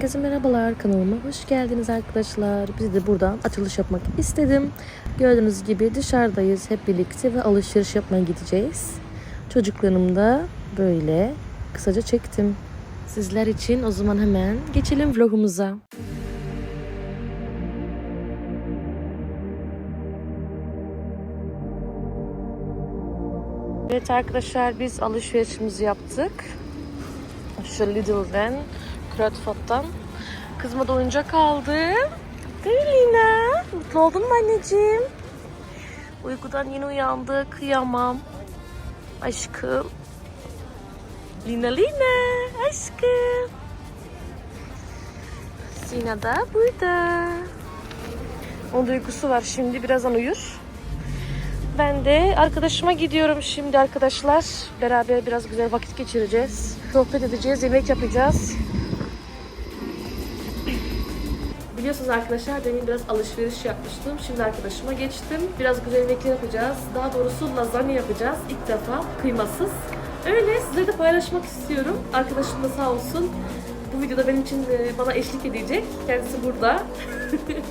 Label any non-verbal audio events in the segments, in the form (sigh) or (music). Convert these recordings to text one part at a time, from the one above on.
Herkese merhabalar kanalıma hoş geldiniz arkadaşlar. Biz de buradan açılış yapmak istedim. Gördüğünüz gibi dışarıdayız hep birlikte ve alışveriş yapmaya gideceğiz. Çocuklarım da böyle kısaca çektim. Sizler için o zaman hemen geçelim vlogumuza. Evet arkadaşlar biz alışverişimizi yaptık. Şu Lidl'den, Kruidvat'tan. Kızıma da oyuncak aldım. Değil Lina? Mutlu oldun mu anneciğim? Uykudan yeni uyandı. Kıyamam. Aşkım. Lina Lina. Aşkım. Sina da burada. Onun da uykusu var şimdi. Birazdan uyur. Ben de arkadaşıma gidiyorum şimdi arkadaşlar. Beraber biraz güzel vakit geçireceğiz. Sohbet edeceğiz, yemek yapacağız. Biliyorsunuz arkadaşlar demin biraz alışveriş yapmıştım. Şimdi arkadaşıma geçtim. Biraz güzel yemekler yapacağız. Daha doğrusu lazanya yapacağız. İlk defa kıymasız. Öyle size de paylaşmak istiyorum. Arkadaşım da sağ olsun. Bu videoda benim için e, bana eşlik edecek. Kendisi burada.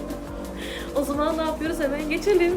(laughs) o zaman ne yapıyoruz? Hemen geçelim.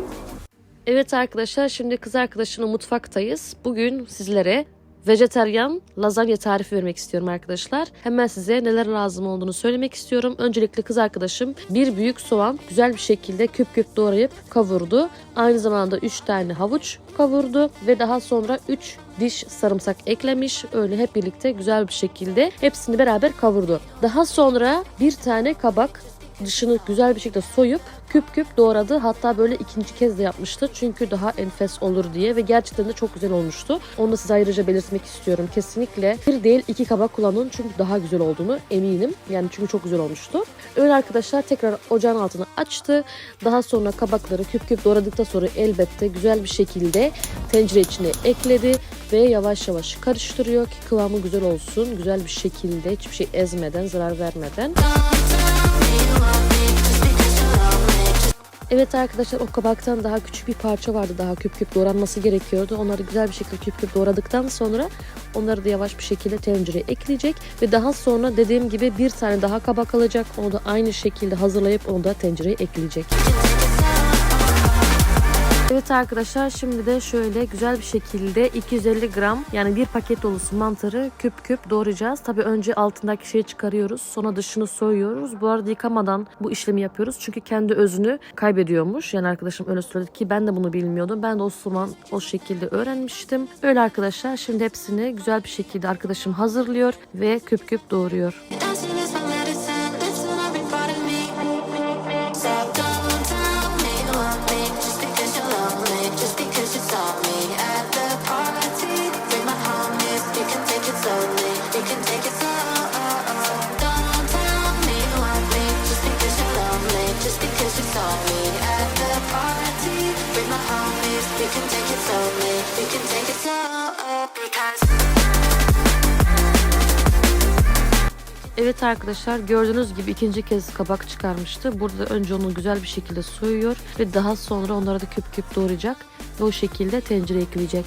Evet arkadaşlar şimdi kız arkadaşımla mutfaktayız. Bugün sizlere vejeteryan lazanya tarifi vermek istiyorum arkadaşlar. Hemen size neler lazım olduğunu söylemek istiyorum. Öncelikle kız arkadaşım bir büyük soğan güzel bir şekilde küp küp doğrayıp kavurdu. Aynı zamanda 3 tane havuç kavurdu ve daha sonra 3 diş sarımsak eklemiş. Öyle hep birlikte güzel bir şekilde hepsini beraber kavurdu. Daha sonra bir tane kabak dışını güzel bir şekilde soyup küp küp doğradı. Hatta böyle ikinci kez de yapmıştı. Çünkü daha enfes olur diye ve gerçekten de çok güzel olmuştu. Onu da size ayrıca belirtmek istiyorum. Kesinlikle bir değil iki kabak kullanın çünkü daha güzel olduğunu eminim. Yani çünkü çok güzel olmuştu. Öyle arkadaşlar tekrar ocağın altını açtı. Daha sonra kabakları küp küp doğradıktan sonra elbette güzel bir şekilde tencere içine ekledi ve yavaş yavaş karıştırıyor ki kıvamı güzel olsun. Güzel bir şekilde hiçbir şey ezmeden, zarar vermeden. Evet arkadaşlar o kabaktan daha küçük bir parça vardı daha küp küp doğranması gerekiyordu. Onları güzel bir şekilde küp küp doğradıktan sonra onları da yavaş bir şekilde tencereye ekleyecek. Ve daha sonra dediğim gibi bir tane daha kabak alacak. Onu da aynı şekilde hazırlayıp onu da tencereye ekleyecek. Evet arkadaşlar şimdi de şöyle güzel bir şekilde 250 gram yani bir paket dolusu mantarı küp küp doğrayacağız. Tabii önce altındaki şeyi çıkarıyoruz sonra dışını soyuyoruz. Bu arada yıkamadan bu işlemi yapıyoruz çünkü kendi özünü kaybediyormuş. Yani arkadaşım öyle söyledi ki ben de bunu bilmiyordum. Ben de o zaman o şekilde öğrenmiştim. Öyle arkadaşlar şimdi hepsini güzel bir şekilde arkadaşım hazırlıyor ve küp küp doğruyor. Dancing Arkadaşlar gördüğünüz gibi ikinci kez kabak çıkarmıştı. Burada önce onu güzel bir şekilde soyuyor ve daha sonra onları da küp küp doğrayacak ve o şekilde tencereye ekleyecek.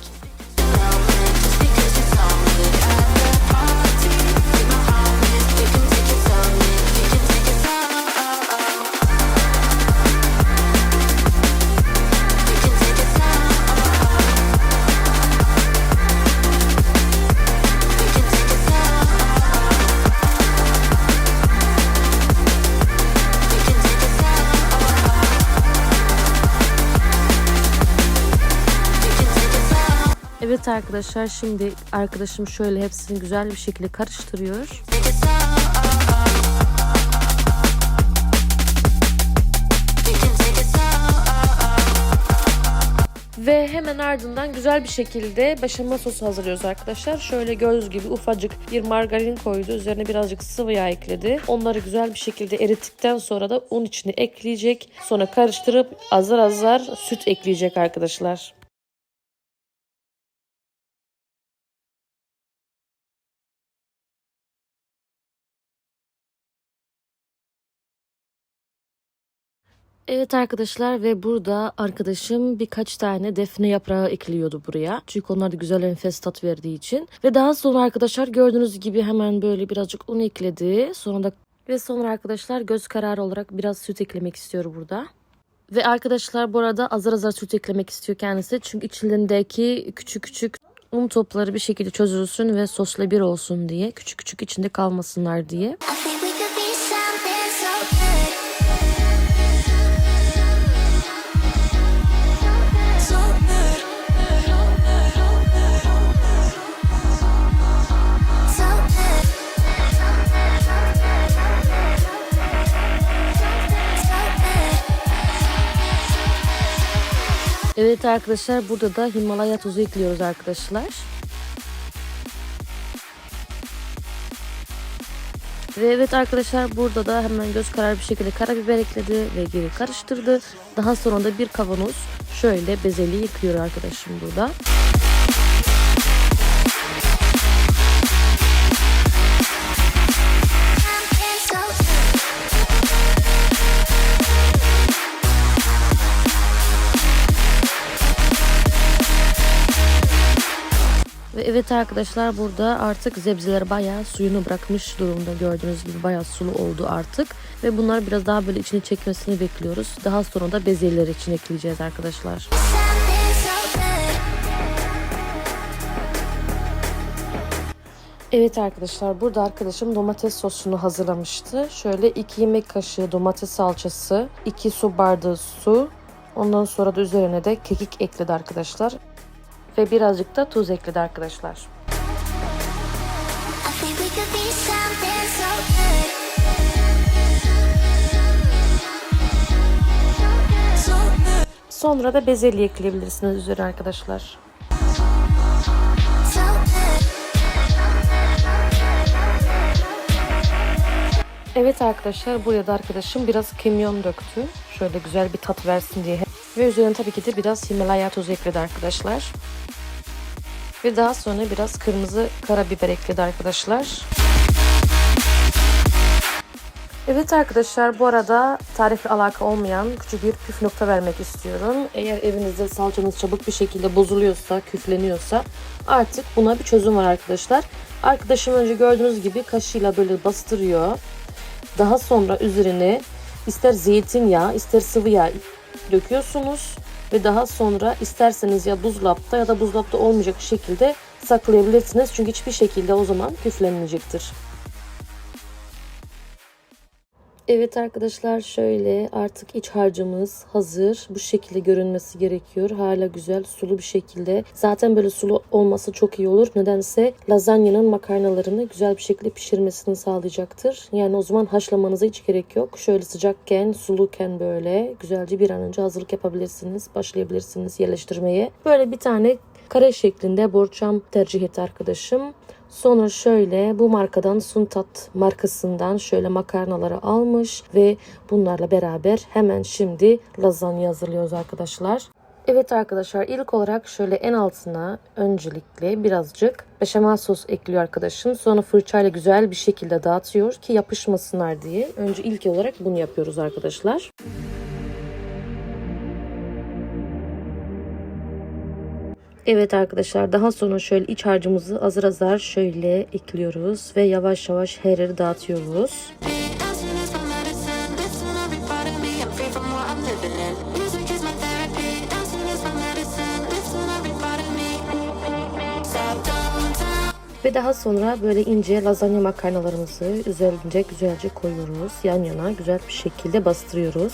Evet arkadaşlar şimdi arkadaşım şöyle hepsini güzel bir şekilde karıştırıyor. Ve hemen ardından güzel bir şekilde beşamel sosu hazırlıyoruz arkadaşlar. Şöyle gördüğünüz gibi ufacık bir margarin koydu. Üzerine birazcık sıvı yağ ekledi. Onları güzel bir şekilde erittikten sonra da un içine ekleyecek. Sonra karıştırıp azar azar süt ekleyecek arkadaşlar. Evet arkadaşlar ve burada arkadaşım birkaç tane defne yaprağı ekliyordu buraya. Çünkü onlar da güzel enfes tat verdiği için. Ve daha sonra arkadaşlar gördüğünüz gibi hemen böyle birazcık un ekledi. Sonra da Ve sonra arkadaşlar göz kararı olarak biraz süt eklemek istiyor burada. Ve arkadaşlar bu arada azar azar süt eklemek istiyor kendisi. Çünkü içindeki küçük küçük un topları bir şekilde çözülsün ve sosla bir olsun diye. Küçük küçük içinde kalmasınlar diye. Evet arkadaşlar burada da Himalaya tuzu ekliyoruz arkadaşlar. Ve evet arkadaşlar burada da hemen göz kararı bir şekilde karabiber ekledi ve geri karıştırdı. Daha sonra da bir kavanoz şöyle bezeli yıkıyor arkadaşım burada. Evet arkadaşlar burada artık zebzeler bayağı suyunu bırakmış durumda gördüğünüz gibi bayağı sulu oldu artık. Ve bunlar biraz daha böyle içini çekmesini bekliyoruz. Daha sonra da bezelyeleri için ekleyeceğiz arkadaşlar. Evet arkadaşlar burada arkadaşım domates sosunu hazırlamıştı. Şöyle 2 yemek kaşığı domates salçası, 2 su bardağı su. Ondan sonra da üzerine de kekik ekledi arkadaşlar. Ve birazcık da tuz ekledi arkadaşlar. Sonra da bezelye ekleyebilirsiniz üzerine arkadaşlar. Evet arkadaşlar buraya da arkadaşım biraz kimyon döktü. Şöyle güzel bir tat versin diye. Ve üzerine tabii ki de biraz Himalaya tozu ekledi arkadaşlar. Ve daha sonra biraz kırmızı karabiber ekledi arkadaşlar. Evet arkadaşlar bu arada tarifle alaka olmayan küçük bir püf nokta vermek istiyorum. Eğer evinizde salçanız çabuk bir şekilde bozuluyorsa, küfleniyorsa artık buna bir çözüm var arkadaşlar. Arkadaşım önce gördüğünüz gibi kaşıyla böyle bastırıyor. Daha sonra üzerine ister zeytinyağı ister sıvı yağ döküyorsunuz ve daha sonra isterseniz ya buzlapta ya da buzlapta olmayacak şekilde saklayabilirsiniz. Çünkü hiçbir şekilde o zaman küflenmeyecektir. Evet arkadaşlar şöyle artık iç harcımız hazır. Bu şekilde görünmesi gerekiyor. Hala güzel sulu bir şekilde. Zaten böyle sulu olması çok iyi olur. Nedense lazanyanın makarnalarını güzel bir şekilde pişirmesini sağlayacaktır. Yani o zaman haşlamanıza hiç gerek yok. Şöyle sıcakken, suluken böyle güzelce bir an önce hazırlık yapabilirsiniz. Başlayabilirsiniz yerleştirmeye. Böyle bir tane kare şeklinde borçam tercih etti arkadaşım. Sonra şöyle bu markadan Suntat markasından şöyle makarnaları almış ve bunlarla beraber hemen şimdi lazanya hazırlıyoruz arkadaşlar. Evet arkadaşlar ilk olarak şöyle en altına öncelikle birazcık beşamel sos ekliyor arkadaşım. Sonra fırçayla güzel bir şekilde dağıtıyor ki yapışmasınlar diye. Önce ilk olarak bunu yapıyoruz arkadaşlar. Evet arkadaşlar daha sonra şöyle iç harcımızı azar azar şöyle ekliyoruz ve yavaş yavaş her yeri dağıtıyoruz. Ve daha sonra böyle ince lazanya makarnalarımızı üzerinde güzelce koyuyoruz. Yan yana güzel bir şekilde bastırıyoruz.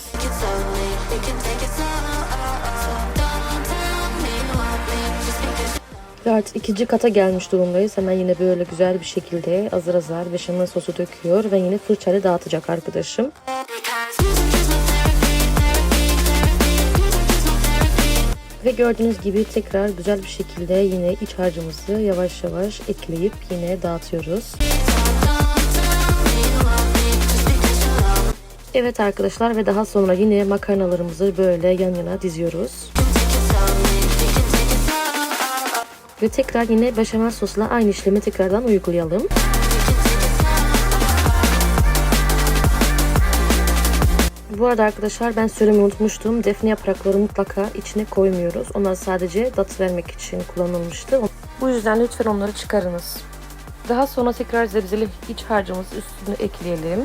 Ve artık ikinci kata gelmiş durumdayız. Hemen yine böyle güzel bir şekilde azar azar beşamel sosu döküyor ve yine fırçayla dağıtacak arkadaşım. Ve gördüğünüz gibi tekrar güzel bir şekilde yine iç harcımızı yavaş yavaş ekleyip yine dağıtıyoruz. Evet arkadaşlar ve daha sonra yine makarnalarımızı böyle yan yana diziyoruz. Ve tekrar yine beşamel sosla aynı işlemi tekrardan uygulayalım. Bu arada arkadaşlar ben söylemeyi unutmuştum. Defne yaprakları mutlaka içine koymuyoruz. Onlar sadece tat vermek için kullanılmıştı. Bu yüzden lütfen onları çıkarınız. Daha sonra tekrar zebzeli iç harcımızı üstüne ekleyelim.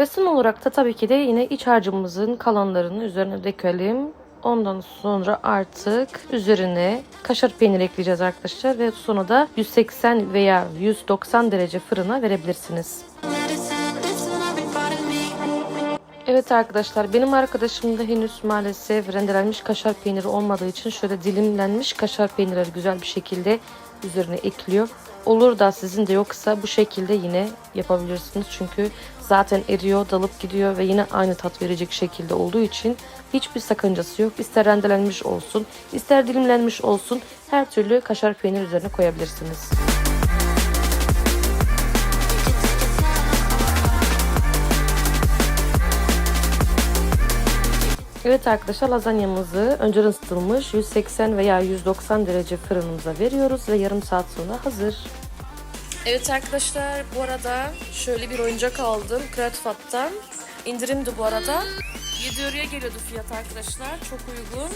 Ve son olarak da tabii ki de yine iç harcımızın kalanlarını üzerine dökelim. Ondan sonra artık üzerine kaşar peynir ekleyeceğiz arkadaşlar ve sonra da 180 veya 190 derece fırına verebilirsiniz. Evet arkadaşlar benim arkadaşımda henüz maalesef rendelenmiş kaşar peyniri olmadığı için şöyle dilimlenmiş kaşar peynirleri güzel bir şekilde üzerine ekliyor. Olur da sizin de yoksa bu şekilde yine yapabilirsiniz. Çünkü zaten eriyor, dalıp gidiyor ve yine aynı tat verecek şekilde olduğu için hiçbir sakıncası yok. İster rendelenmiş olsun, ister dilimlenmiş olsun her türlü kaşar peynir üzerine koyabilirsiniz. Evet arkadaşlar lazanyamızı önceden ısıtılmış 180 veya 190 derece fırınımıza veriyoruz ve yarım saat sonra hazır. Evet arkadaşlar bu arada şöyle bir oyuncak aldım Kratfat'tan. İndirimdi bu arada. 7 euroya geliyordu fiyat arkadaşlar. Çok uygun.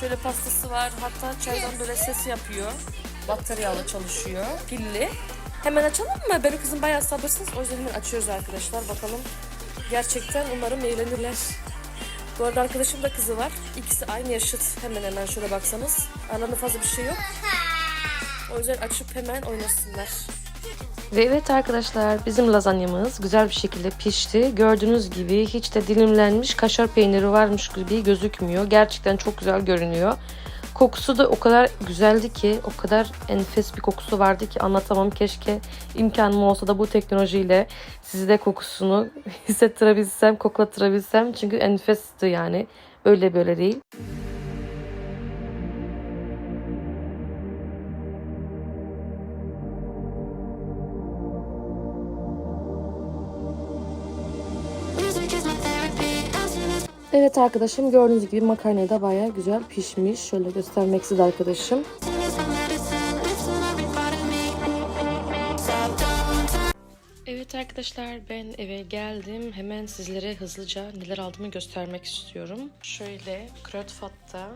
Şöyle pastası var. Hatta çaydan böyle ses yapıyor. Bataryalı çalışıyor. Pilli. Hemen açalım mı? Benim kızım bayağı sabırsız. O yüzden açıyoruz arkadaşlar. Bakalım. Gerçekten umarım eğlenirler. Bu arada arkadaşım da kızı var. İkisi aynı yaşıt. Hemen hemen şöyle baksanız. Aralarında fazla bir şey yok. O yüzden açıp hemen oynasınlar. Ve evet arkadaşlar bizim lazanyamız güzel bir şekilde pişti. Gördüğünüz gibi hiç de dilimlenmiş kaşar peyniri varmış gibi gözükmüyor. Gerçekten çok güzel görünüyor. Kokusu da o kadar güzeldi ki, o kadar enfes bir kokusu vardı ki anlatamam. Keşke imkanım olsa da bu teknolojiyle size de kokusunu (laughs) hissettirebilsem, koklatırabilsem. Çünkü enfesti yani. Öyle böyle değil. Evet arkadaşım gördüğünüz gibi makarna da baya güzel pişmiş. Şöyle göstermek istedi arkadaşım. Evet arkadaşlar ben eve geldim. Hemen sizlere hızlıca neler aldığımı göstermek istiyorum. Şöyle Kruidvat'ta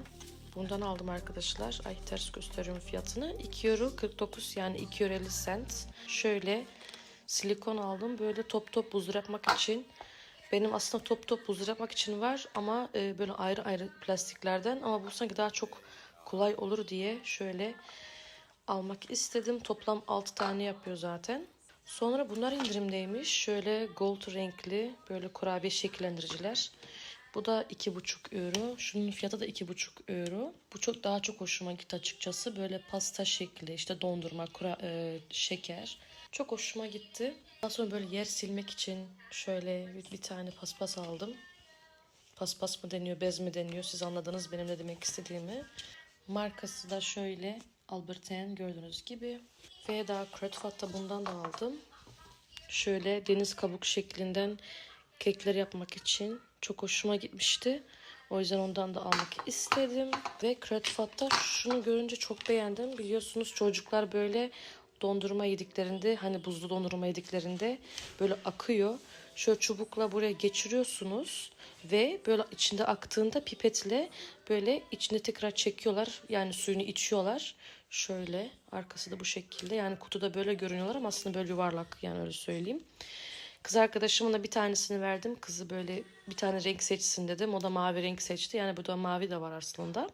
bundan aldım arkadaşlar. Ay ters gösteriyorum fiyatını. 2 euro 49 yani 2 euro 50 cent. Şöyle silikon aldım. Böyle top top buz yapmak için. Benim aslında top top buz yapmak için var ama e, böyle ayrı ayrı plastiklerden ama bu sanki daha çok kolay olur diye şöyle almak istedim. Toplam 6 tane yapıyor zaten. Sonra bunlar indirimdeymiş. Şöyle gold renkli böyle kurabiye şekillendiriciler. Bu da 2,5 euro. Şunun fiyatı da 2,5 euro. Bu çok daha çok hoşuma gitti açıkçası. Böyle pasta şekli, işte dondurma, kura, e, şeker. Çok hoşuma gitti. Daha sonra böyle yer silmek için şöyle bir, tane paspas aldım. Paspas mı deniyor, bez mi deniyor? Siz anladınız benim ne demek istediğimi. Markası da şöyle Alberten gördüğünüz gibi. Ve daha Kruidvat'ta bundan da aldım. Şöyle deniz kabuk şeklinden kekler yapmak için çok hoşuma gitmişti. O yüzden ondan da almak istedim. Ve Kruidvat'ta şunu görünce çok beğendim. Biliyorsunuz çocuklar böyle dondurma yediklerinde hani buzlu dondurma yediklerinde böyle akıyor. Şöyle çubukla buraya geçiriyorsunuz ve böyle içinde aktığında pipetle böyle içine tekrar çekiyorlar. Yani suyunu içiyorlar. Şöyle arkası da bu şekilde. Yani kutuda böyle görünüyorlar ama aslında böyle yuvarlak yani öyle söyleyeyim. Kız arkadaşımın da bir tanesini verdim. Kızı böyle bir tane renk seçsin dedim. O da mavi renk seçti. Yani burada mavi de var aslında.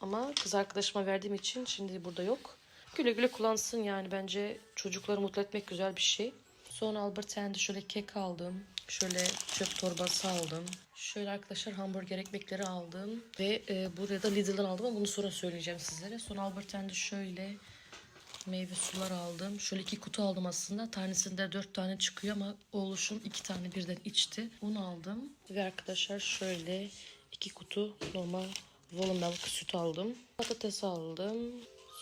Ama kız arkadaşıma verdiğim için şimdi burada yok. Güle güle kullansın yani bence çocukları mutlu etmek güzel bir şey. Sonra Albert Einstein'de şöyle kek aldım. Şöyle çöp torbası aldım. Şöyle arkadaşlar hamburger ekmekleri aldım. Ve e, buraya da Lidl'dan aldım ama bunu sonra söyleyeceğim sizlere. Sonra Albert Einstein'de şöyle meyve sular aldım. Şöyle iki kutu aldım aslında. Tanesinde dört tane çıkıyor ama oğluşum iki tane birden içti. Bunu aldım. Ve arkadaşlar şöyle iki kutu normal volume milk süt aldım. Patates aldım.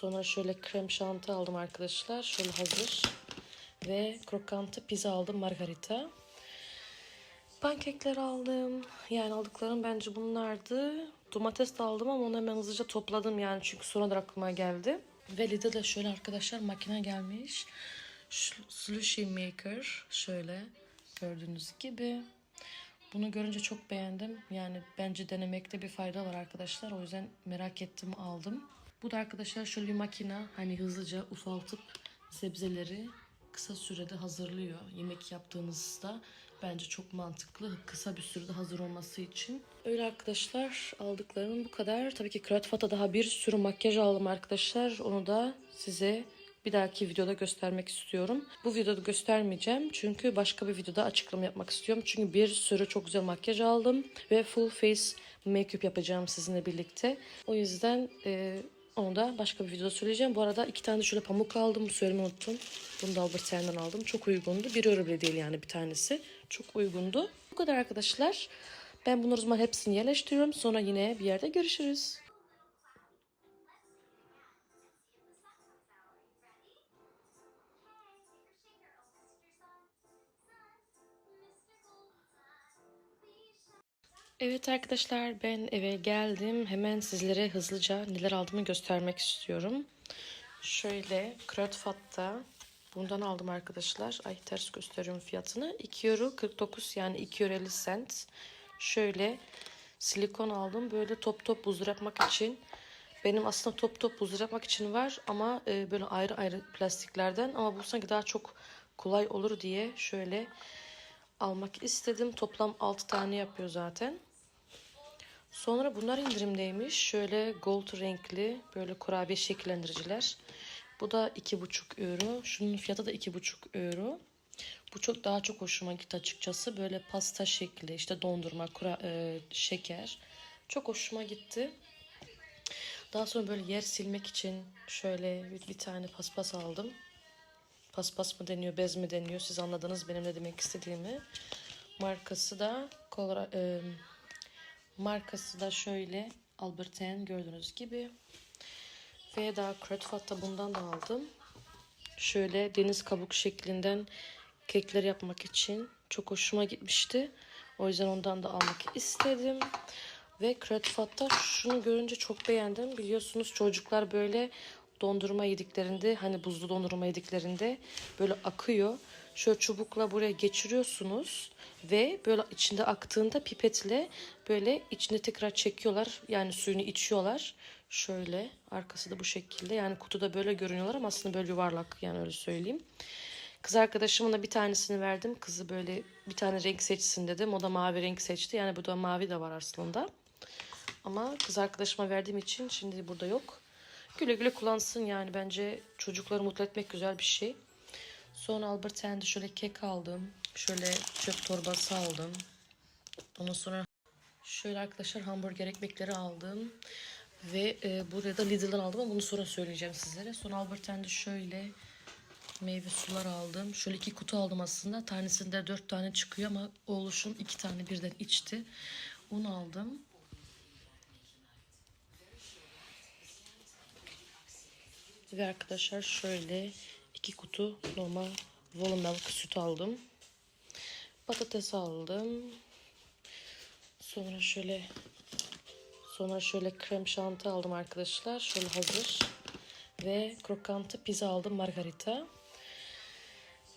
Sonra şöyle krem şanti aldım arkadaşlar. Şöyle hazır. Ve krokantı pizza aldım margarita. Pankekler aldım. Yani aldıklarım bence bunlardı. Domates de aldım ama onu hemen hızlıca topladım yani çünkü sonradan aklıma geldi. Ve Lidl'de şöyle arkadaşlar makine gelmiş. Slushy maker şöyle gördüğünüz gibi. Bunu görünce çok beğendim. Yani bence denemekte bir fayda var arkadaşlar. O yüzden merak ettim aldım. Bu da arkadaşlar şöyle bir makine hani hızlıca ufaltıp sebzeleri kısa sürede hazırlıyor. Yemek yaptığınızda bence çok mantıklı. Kısa bir sürede hazır olması için. Öyle arkadaşlar aldıklarım bu kadar. Tabii ki Kratfat'a daha bir sürü makyaj aldım arkadaşlar. Onu da size bir dahaki videoda göstermek istiyorum. Bu videoda göstermeyeceğim çünkü başka bir videoda açıklama yapmak istiyorum. Çünkü bir sürü çok güzel makyaj aldım ve full face make-up yapacağım sizinle birlikte. O yüzden e, onu da başka bir videoda söyleyeceğim. Bu arada iki tane şöyle pamuk aldım. Söylemeyi unuttum. Bunu da Albert Heijn'den aldım. Çok uygundu. Bir euro bile değil yani bir tanesi. Çok uygundu. Bu kadar arkadaşlar. Ben bunları o zaman hepsini yerleştiriyorum. Sonra yine bir yerde görüşürüz. Evet arkadaşlar ben eve geldim. Hemen sizlere hızlıca neler aldığımı göstermek istiyorum. Şöyle Kruidvat'ta bundan aldım arkadaşlar. Ay ters gösteriyorum fiyatını. 2 euro 49 yani 2 euro 50 cent. Şöyle silikon aldım. Böyle top top buz yapmak için. Benim aslında top top buz yapmak için var ama e, böyle ayrı ayrı plastiklerden ama bu sanki daha çok kolay olur diye şöyle almak istedim. Toplam 6 tane yapıyor zaten. Sonra bunlar indirimdeymiş. Şöyle gold renkli böyle kurabiye şekillendiriciler. Bu da 2,5 euro. Şunun fiyatı da 2,5 euro. Bu çok daha çok hoşuma gitti açıkçası. Böyle pasta şekli, işte dondurma, kura, e, şeker. Çok hoşuma gitti. Daha sonra böyle yer silmek için şöyle bir, bir tane paspas aldım. Paspas mı deniyor, bez mi deniyor? Siz anladınız benim ne demek istediğimi. Markası da Colora, e, markası da şöyle Albert Heijn gördüğünüz gibi. Ve daha Kruidvat'ta bundan da aldım. Şöyle deniz kabuk şeklinden kekler yapmak için çok hoşuma gitmişti. O yüzden ondan da almak istedim. Ve Kruidvat'ta şunu görünce çok beğendim. Biliyorsunuz çocuklar böyle dondurma yediklerinde hani buzlu dondurma yediklerinde böyle akıyor. Şöyle çubukla buraya geçiriyorsunuz ve böyle içinde aktığında pipetle böyle içine tekrar çekiyorlar. Yani suyunu içiyorlar. Şöyle arkası da bu şekilde. Yani kutuda böyle görünüyorlar ama aslında böyle yuvarlak yani öyle söyleyeyim. Kız arkadaşımın da bir tanesini verdim. Kızı böyle bir tane renk seçsin dedim. O da mavi renk seçti. Yani bu da mavi de var aslında. Ama kız arkadaşıma verdiğim için şimdi burada yok. Güle güle kullansın yani bence çocukları mutlu etmek güzel bir şey. Sonra Albert Heijn'de şöyle kek aldım. Şöyle çöp torbası aldım. Ondan sonra şöyle arkadaşlar hamburger ekmekleri aldım. Ve e, buraya da Lidl'dan aldım ama bunu sonra söyleyeceğim sizlere. Sonra Albert Heijn'de şöyle meyve sular aldım. Şöyle iki kutu aldım aslında. Tanesinde dört tane çıkıyor ama oğluşum iki tane birden içti. Onu aldım. Ve arkadaşlar şöyle iki kutu normal milk süt aldım. Patates aldım. Sonra şöyle sonra şöyle krem şanti aldım arkadaşlar. Şöyle hazır. Ve krokantı pizza aldım margarita.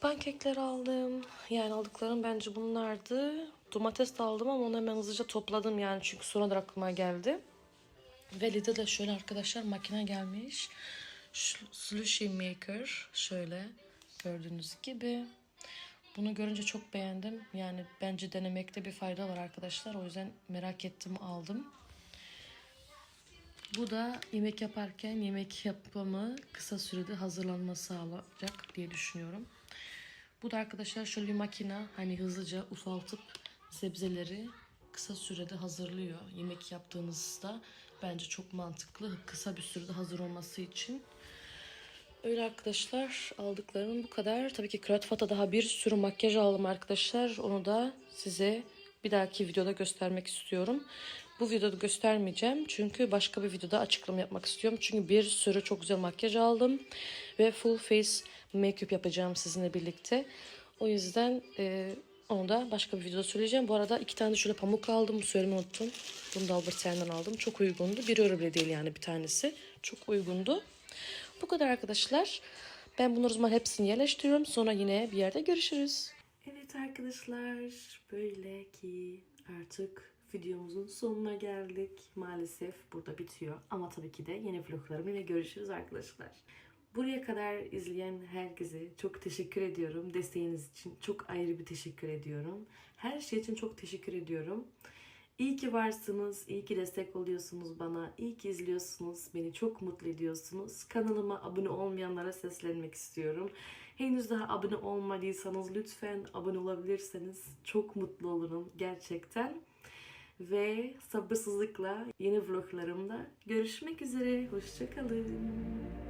Pankekler aldım. Yani aldıklarım bence bunlardı. Domates de aldım ama onu hemen hızlıca topladım yani çünkü sonradan aklıma geldi. Ve Lidl'de şöyle arkadaşlar makine gelmiş. Slushy maker şöyle gördüğünüz gibi. Bunu görünce çok beğendim. Yani bence denemekte bir fayda var arkadaşlar. O yüzden merak ettim aldım. Bu da yemek yaparken yemek yapımı kısa sürede hazırlanma sağlayacak diye düşünüyorum. Bu da arkadaşlar şöyle bir makine hani hızlıca ufaltıp sebzeleri kısa sürede hazırlıyor. Yemek yaptığınızda bence çok mantıklı. Kısa bir sürede hazır olması için. Öyle arkadaşlar aldıklarım bu kadar. Tabii ki Kruidvat'a daha bir sürü makyaj aldım arkadaşlar. Onu da size bir dahaki videoda göstermek istiyorum. Bu videoda göstermeyeceğim çünkü başka bir videoda açıklama yapmak istiyorum. Çünkü bir sürü çok güzel makyaj aldım ve full face make-up yapacağım sizinle birlikte. O yüzden e, onu da başka bir videoda söyleyeceğim. Bu arada iki tane şöyle pamuk aldım. Söylemeyi unuttum. Bunu da Albert aldım. Çok uygundu. Bir euro bile değil yani bir tanesi. Çok uygundu. Bu kadar arkadaşlar. Ben bunları zaman hepsini yerleştiriyorum. Sonra yine bir yerde görüşürüz. Evet arkadaşlar böyle ki artık videomuzun sonuna geldik. Maalesef burada bitiyor. Ama tabii ki de yeni vloglarımla yine görüşürüz arkadaşlar. Buraya kadar izleyen herkese çok teşekkür ediyorum. Desteğiniz için çok ayrı bir teşekkür ediyorum. Her şey için çok teşekkür ediyorum. İyi ki varsınız, iyi ki destek oluyorsunuz bana, iyi ki izliyorsunuz, beni çok mutlu ediyorsunuz. Kanalıma abone olmayanlara seslenmek istiyorum. Henüz daha abone olmadıysanız lütfen abone olabilirseniz çok mutlu olurum gerçekten. Ve sabırsızlıkla yeni vloglarımda görüşmek üzere. Hoşçakalın.